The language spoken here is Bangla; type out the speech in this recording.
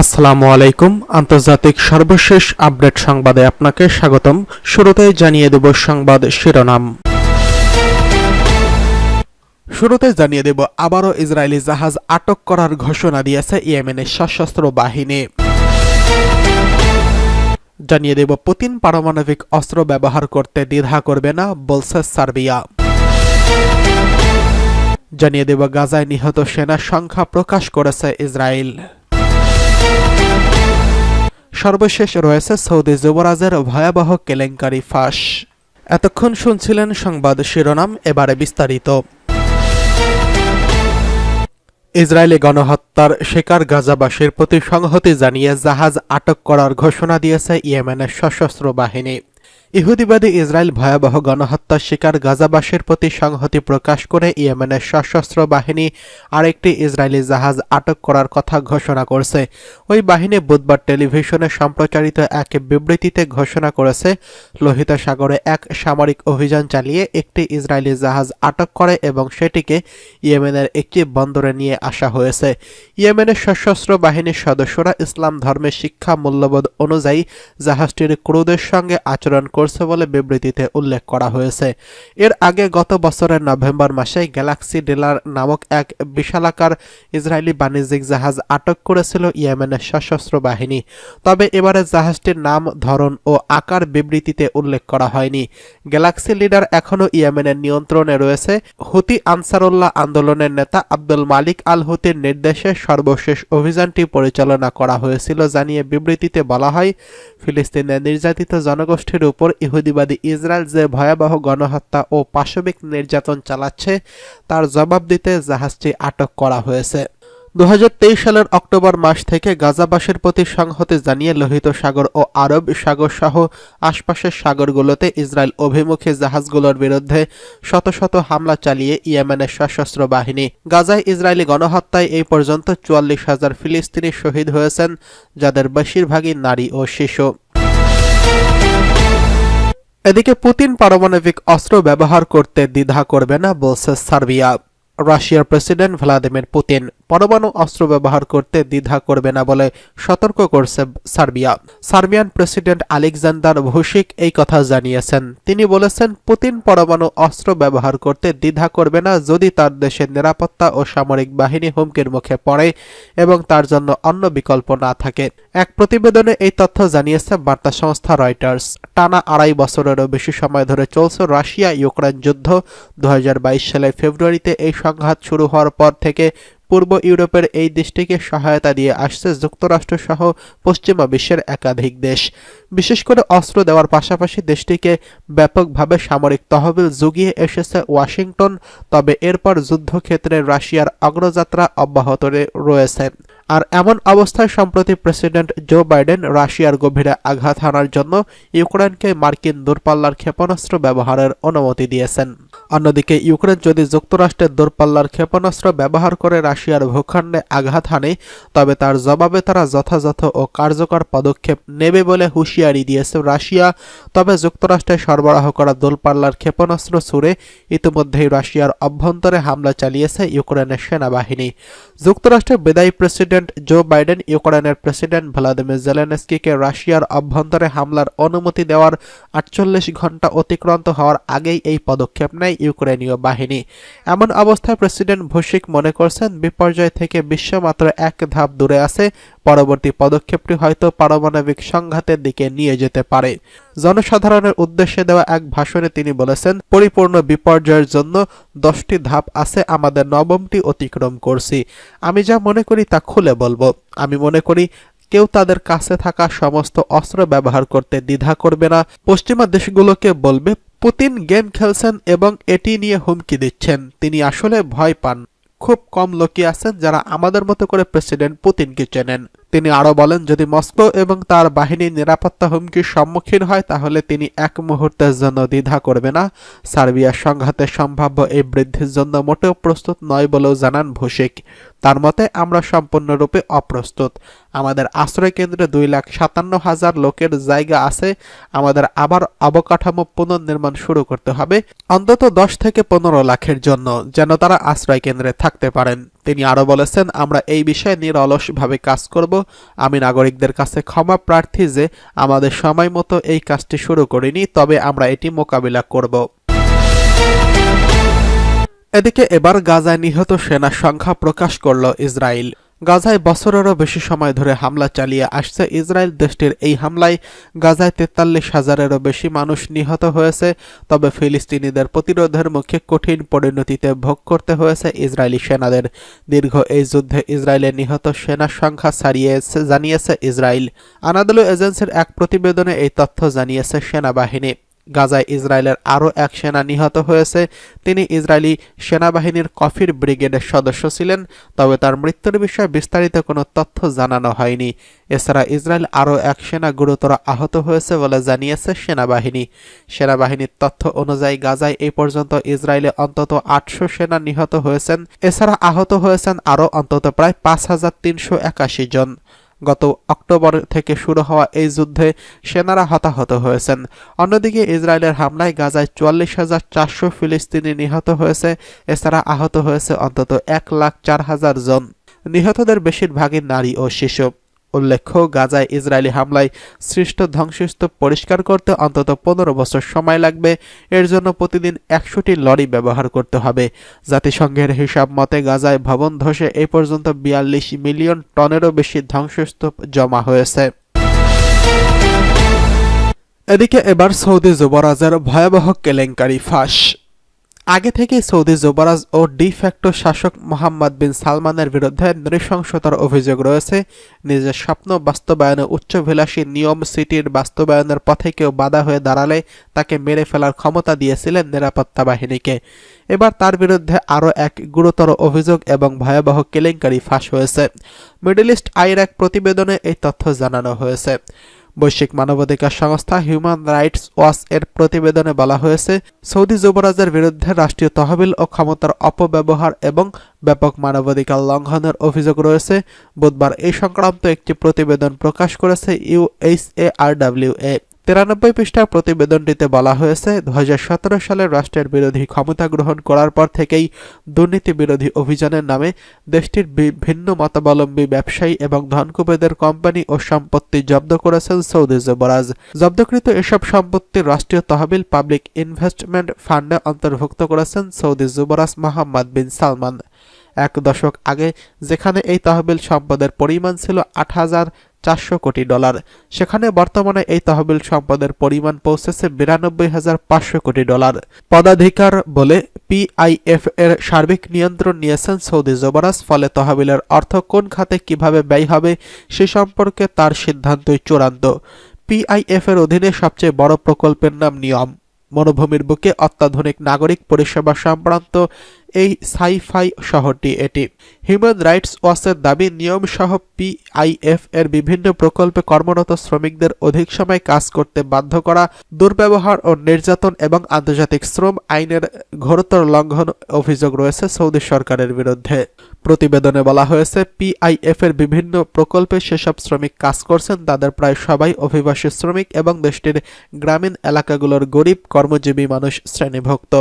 আসসালামু আলাইকুম। আন্তর্জাতিক সর্বশেষ আপডেট সংবাদে আপনাকে স্বাগতম। শুরুতেই জানিয়ে দেব সংবাদ শিরোনাম। শুরুতে জানিয়ে দেব, আবারও ইসরায়েলি জাহাজ আটক করার ঘোষণা দিয়েছে ইয়েমেনের সশস্ত্র বাহিনী। জানিয়ে দেব, পুতিন পারমাণবিক অস্ত্র ব্যবহার করতে দ্বিধা করবে না, বলছে সার্বিয়া। জানিয়ে দেব, গাজায় নিহত সেনার সংখ্যা প্রকাশ করেছে ইসরায়েল। সর্বশেষ রয়েছে সৌদি যুবরাজের ভয়াবহ কেলেঙ্কারি ফাঁস। এতক্ষণ শুনছিলেন সংবাদ শিরোনাম, এবারে বিস্তারিত। ইসরায়েলি গণহত্যার শিকার গাজাবাসীর প্রতি সংহতি জানিয়ে জাহাজ আটক করার ঘোষণা দিয়েছে ইয়েমেনের সশস্ত্র বাহিনী। ইহুদিবাদী ইসরায়েল ভয়াবহ গণহত্যার শিকার গাজাবাসীর প্রতি সংহতি প্রকাশ করে ইয়েমেনের সশস্ত্র বাহিনী আরেকটি ইসরায়েলি জাহাজ আটক করার কথা ঘোষণা করছে। ওই বাহিনী বুধবার টেলিভিশনে সম্প্রচারিত এক বিবৃতিতে ঘোষণা করেছে, লোহিত সাগরে এক সামরিক অভিযান চালিয়ে একটি ইসরায়েলি জাহাজ আটক করে এবং সেটিকে ইয়েমেনের একটি বন্দরে নিয়ে আসা হয়েছে। ইয়েমেনের সশস্ত্র বাহিনীর সদস্যরা ইসলাম ধর্মের শিক্ষা মূল্যবোধ অনুযায়ী জাহাজটির ক্রুদের সঙ্গে আচরণ করছে বলে বিবৃতিতে উল্লেখ করা হয়েছে। এর আগে গত বছরের নভেম্বর মাসে গ্যালাক্সি ডিলার নামক এক বিশালাকার ইসরায়েলি বাণিজ্যিক জাহাজ আটক করেছিল ইয়েমেনের সশস্ত্র বাহিনী। তবে এবারে জাহাজটির নাম, ধরন ও আকার বিবৃতিতে উল্লেখ করা হয়নি। গ্যালাক্সি লিডার এখনও ইয়েমেনের নিয়ন্ত্রণে রয়েছে। হুতি আনসারুল্লাহ আন্দোলনের নেতা আব্দুল মালিক আল হুতির নির্দেশে সর্বশেষ অভিযানটি পরিচালনা করা হয়েছিল, জানিয়ে বিবৃতিতে বলা হয়, ফিলিস্তিনের নির্যাতিত জনগোষ্ঠীর উপর ইহুদিবাদী ইসরায়েল যে ভয়াবহ গণহত্যা ও পাশবিক নির্যাতন চালাচ্ছে, তার জবাব দিতে জাহাজটি আটক করা হয়েছে। দু হাজার তেইশ সালের অক্টোবর মাস থেকে গাজাবাসীর প্রতি সংহতি জানিয়ে লোহিত সাগর ও আরব সাগর সহ আশপাশের সাগরগুলোতে ইসরায়েল অভিমুখী জাহাজগুলোর বিরুদ্ধে শত শত হামলা চালিয়ে ইয়েমেনের সশস্ত্র বাহিনী। গাজায় ইসরায়েলি গণহত্যায় এই পর্যন্ত চুয়াল্লিশ হাজার ফিলিস্তিনি শহীদ হয়েছেন, যাদের বেশিরভাগই নারী ও শিশু। এদিকে পুতিন পারমাণবিক অস্ত্র ব্যবহার করতে দ্বিধা করবে না বলছে সার্বিয়া। রাশিয়ার প্রেসিডেন্ট ভ্লাদিমির পুতিন পরমাণু অস্ত্র ব্যবহার করতে দ্বিধা করবে না বলে সতর্ক করছে Serbia. Serbian president Alexander Vucic এই কথা জানিয়েছেন। তিনি বলেছেন, পুতিন পরমাণু অস্ত্র ব্যবহার করতে দ্বিধা করবে না যদি তার দেশের নিরাপত্তা ও সামরিক বাহিনী হুমকির মুখে পড়ে এবং তার জন্য অন্য বিকল্প না থাকে। এক প্রতিবেদনে এই তথ্য জানিয়েছে বার্তা সংস্থা রয়টার্স। টানা আড়াই বছরেরও বেশি সময় ধরে চলছে রাশিয়া ইউক্রেন যুদ্ধ দুহাজার বাইশ সালে ফেব্রুয়ারিতে এই সংঘাত শুরু হওয়ার পর থেকে পূর্ব ইউরোপের এই দেশটিকে সহায়তা দিয়ে আসছে যুক্তরাষ্ট্র সহ পশ্চিমা বিশ্বের একাধিক দেশ। বিশেষ করে অস্ত্র দেওয়ার পাশাপাশি দেশটিকে ব্যাপকভাবে সামরিক তহবিল জুগিয়ে এসেছে ওয়াশিংটন, তবে এরপর যুদ্ধক্ষেত্রে রাশিয়ার অগ্রযাত্রা অব্যাহত রয়েছে। আর এমন অবস্থায় সম্প্রতি প্রেসিডেন্ট জো বাইডেন রাশিয়ার গভীরে আঘাত হানার জন্য ইউক্রেনকে মার্কিন দূরপাল্লার ক্ষেপণাস্ত্র ব্যবহারের অনুমতি দিয়েছেন। অন্যদিকে ইউক্রেন যদি যুক্তরাষ্ট্রের দূরপাল্লার ক্ষেপণাস্ত্র ব্যবহার করে রাশিয়ার ভূখণ্ডে আঘাত হানে, তবে তার জবাবে তারা যথাযথ ও কার্যকর পদক্ষেপ নেবে বলে হুঁশিয়ারি দিয়েছে রাশিয়া। তবে যুক্তরাষ্ট্রে সরবরাহ করা দূরপাল্লার ক্ষেপণাস্ত্র ছুড়ে ইতিমধ্যেই রাশিয়ার অভ্যন্তরে হামলা চালিয়েছে ইউক্রেনের সেনাবাহিনী। যুক্তরাষ্ট্রের বিদায়ী প্রেসিডেন্ট জো বাইডেন, ইউক্রেনের প্রেসিডেন্ট ভ্লাদিমির জেলেনস্কিকে রাশিয়ার অভ্যন্তরে হামলার অনুমতি দেওয়ার আটচল্লিশ ঘণ্টা অতিক্রান্ত হওয়ার আগেই এই পদক্ষেপ নেয় ইউক্রেনীয় বাহিনী। এমন অবস্থায় প্রেসিডেন্ট ভুসিক মনে করছেন, বিপর্যয় থেকে বিশ্ব মাত্র এক ধাপ দূরে আছে, পরবর্তী পদক্ষেপটি হয়তো পারমাণবিক সংঘাতের দিকে নিয়ে যেতে পারে। জনসাধারণের উদ্দেশ্যে দেওয়া এক ভাষণে তিনি বলেছেন, পরিপূর্ণ বিপর্যয়ের জন্য দশটি ধাপ আছে, আমাদের নবমটি অতিক্রম করছি। আমি যা মনে করি তা খুলে বলব। আমি মনে করি, কেউ তাদের কাছে থাকা সমস্ত অস্ত্র ব্যবহার করতে দ্বিধা করবে না। পশ্চিমা দেশগুলোকে বলবে, পুতিন গেম খেলছেন এবং এটি নিয়ে হুমকি দিচ্ছেন। তিনি আসলে ভয় পান। খুব কম লোকই আছেন যারা আমাদের মতো করে প্রেসিডেন্ট পুতিনকে চেনেন। তিনি আরও বলেন, যদি মস্কো এবং তার বাহিনী নিরাপত্তা হুমকির সম্মুখীন হয়, তাহলে তিনি এক মুহূর্তের জন্য দ্বিধা করবে না। সার্বিয়ার সংঘাতের সম্ভাব্য এই বৃদ্ধির জন্য মোটেও প্রস্তুত নয় বলেও জানান ভুসিক তার মতে, আমরা সম্পূর্ণরূপে অপ্রস্তুত। আমাদের আশ্রয় কেন্দ্রে দুই লাখ সাতান্ন হাজার লোকের জায়গা আছে। আমাদের আবার অবকাঠামো পুনর্নির্মাণ শুরু করতে হবে, অন্তত দশ থেকে পনেরো লাখের জন্য, যেন তারা আশ্রয় কেন্দ্রে থাকতে পারেন। তিনি আরও বলেছেন, আমরা এই বিষয়ে নিরলসভাবে কাজ করব। আমি নাগরিকদের কাছে ক্ষমা প্রার্থী যে আমাদের সময় মতো এই কাজটি শুরু করিনি, তবে আমরা এটি মোকাবিলা করব। এদিকে এবার গাজায় নিহত সেনার সংখ্যা প্রকাশ করল ইসরায়েল গাজায় বছরেরও বেশি সময় ধরে হামলা চালিয়ে আসছে ইসরায়েল দেশটির এই হামলায়। গাজায় তেতাল্লিশ হাজারেরও বেশি মানুষ নিহত হয়েছে। তবে ফিলিস্তিনিদের প্রতিরোধের মুখে কঠিন পরিণতিতে ভোগ করতে হয়েছে ইসরায়েলি সেনাদের। দীর্ঘ এই যুদ্ধে ইসরায়েলের নিহত সেনার সংখ্যা ছাড়িয়েছে, জানিয়েছে ইসরায়েল। আনাদলু এজেন্সির এক প্রতিবেদনে এই তথ্য জানিয়েছে সেনাবাহিনী। গাজায় ইসরায়েলের আরও এক সেনা নিহত হয়েছে। তিনি ইসরায়েলি সেনাবাহিনীর কফির ব্রিগেডের সদস্য ছিলেন, তবে তার মৃত্যুর বিষয়ে বিস্তারিত কোনো তথ্য জানানো হয়নি। এছাড়া ইসরায়েল আরও এক সেনা গুরুতর আহত হয়েছে বলে জানিয়েছে সেনাবাহিনী। সেনাবাহিনীর তথ্য অনুযায়ী গাজায় এই পর্যন্ত ইসরায়েলে অন্তত আটশো সেনা নিহত হয়েছেন। এছাড়া আহত হয়েছেন আরও অন্তত প্রায় পাঁচ হাজার তিনশো একাশি জন। গত অক্টোবর থেকে শুরু হওয়া এই যুদ্ধে সেনারা হতাহত হয়েছেন। অন্যদিকে ইসরায়েলের হামলায় গাজায় চুয়াল্লিশ হাজার চারশো ফিলিস্তিনি নিহত হয়েছে। এছাড়া আহত হয়েছে অন্তত এক লাখ চার হাজার জন। নিহতদের বেশিরভাগই নারী ও শিশু। উল্লেখ্য, গাজায় ইসরায়েলি হামলায় সৃষ্ট ধ্বংসস্তূপ পরিষ্কার করতে অন্তত পনেরো বছর সময় লাগবে। এর জন্য প্রতিদিন একশোটি লরি ব্যবহার করতে হবে। জাতিসংঘের হিসাব মতে গাজায় ভবন ধসে এ পর্যন্ত বিয়াল্লিশ মিলিয়ন টনেরও বেশি ধ্বংসস্তূপ জমা হয়েছে। এদিকে এবার সৌদি যুবরাজের ভয়াবহ কেলেঙ্কারি ফাঁস। আগে থেকেই সৌদি যুবরাজ ও ডি ফ্যাক্টো শাসক মোহাম্মদ বিন সালমানের বিরুদ্ধে নৃশংসতার অভিযোগ রয়েছে। নিজের স্বপ্ন বাস্তবায়নে উচ্চভিলাষী নিয়ম সিটির বাস্তবায়নের পথে কেউ বাধা হয়ে দাঁড়ালে তাকে মেরে ফেলার ক্ষমতা দিয়েছিলেন নিরাপত্তা বাহিনীকে। এবার তার বিরুদ্ধে আরও এক গুরুতর অভিযোগ এবং ভয়াবহ কেলেঙ্কারি ফাঁস হয়েছে। মিডল ইস্ট আইর এক প্রতিবেদনে এই তথ্য জানানো হয়েছে। বৈশ্বিক মানবাধিকার সংস্থা হিউম্যান রাইটস ওয়াচ এর প্রতিবেদনে বলা হয়েছে, সৌদি যুবরাজের বিরুদ্ধে রাষ্ট্রীয় তহবিল ও ক্ষমতার অপব্যবহার এবং ব্যাপক মানবাধিকার লঙ্ঘনের অভিযোগ রয়েছে। বুধবার এই সংক্রান্ত একটি প্রতিবেদন প্রকাশ করেছে ইউএইচএআরডব্লিউএ তিরানব্বই পৃষ্ঠার প্রতিবেদনটিতে বলা হয়েছে দু সালে রাষ্ট্রের বিরোধী ক্ষমতা গ্রহণ করার পর থেকেই দুর্নীতি বিরোধী অভিযানের নামে দেশটির ভিন্ন মতাবলম্বী ব্যবসায়ী এবং ধনকুবেদের কোম্পানি ও সম্পত্তি জব্দ করেছেন সৌদি যুবরাজ। জব্দকৃত এসব সম্পত্তি রাষ্ট্রীয় তহবিল পাবলিক ইনভেস্টমেন্ট ফান্ডে অন্তর্ভুক্ত করেছেন সৌদি যুবরাজ মোহাম্মদ বিন সালমান। এক দশক আগে যেখানে এই তহবিল সম্পদের পরিমাণ ছিল আট হাজার চারশো কোটি ডলার। সেখানে বর্তমানে এই তহবিল সম্পদের পরিমাণ পৌঁছেছে বিরানব্বই হাজার পাঁচশো কোটি ডলার। পদাধিকার বলে পিআইএফ এর সার্বিক নিয়ন্ত্রণ নিয়েছেন সৌদি যুবরাজ, ফলে তহবিলের অর্থ কোন খাতে কীভাবে ব্যয় হবে সে সম্পর্কে তার সিদ্ধান্তই চূড়ান্ত। পিআইএফ এর অধীনে সবচেয়ে বড় প্রকল্পের নাম নিয়ম। মরুভূমির বুকে অত্যাধুনিক নাগরিক পরিষেবা সংক্রান্ত এই সাইফাই শহরটি এটি। হিউম্যান রাইটস ওয়াচের দাবি, নিয়মসহ পিআইএফ এর বিভিন্ন প্রকল্পে কর্মরত শ্রমিকদের অধিক সময় কাজ করতে বাধ্য করা, দুর্ব্যবহার ও নির্যাতন এবং আন্তর্জাতিক শ্রম আইনের ঘোরতর লঙ্ঘন অভিযোগ রয়েছে সৌদি সরকারের বিরুদ্ধে। প্রতিবেদনে বলা হয়েছে পিআইএফ এর বিভিন্ন প্রকল্পে সেসব শ্রমিক কাজ করছেন, তাদের প্রায় সবাই অভিবাসী শ্রমিক এবং দেশটির গ্রামীণ এলাকাগুলোর গরিব, কর্মজীবী মানুষ শ্রেণীভুক্ত।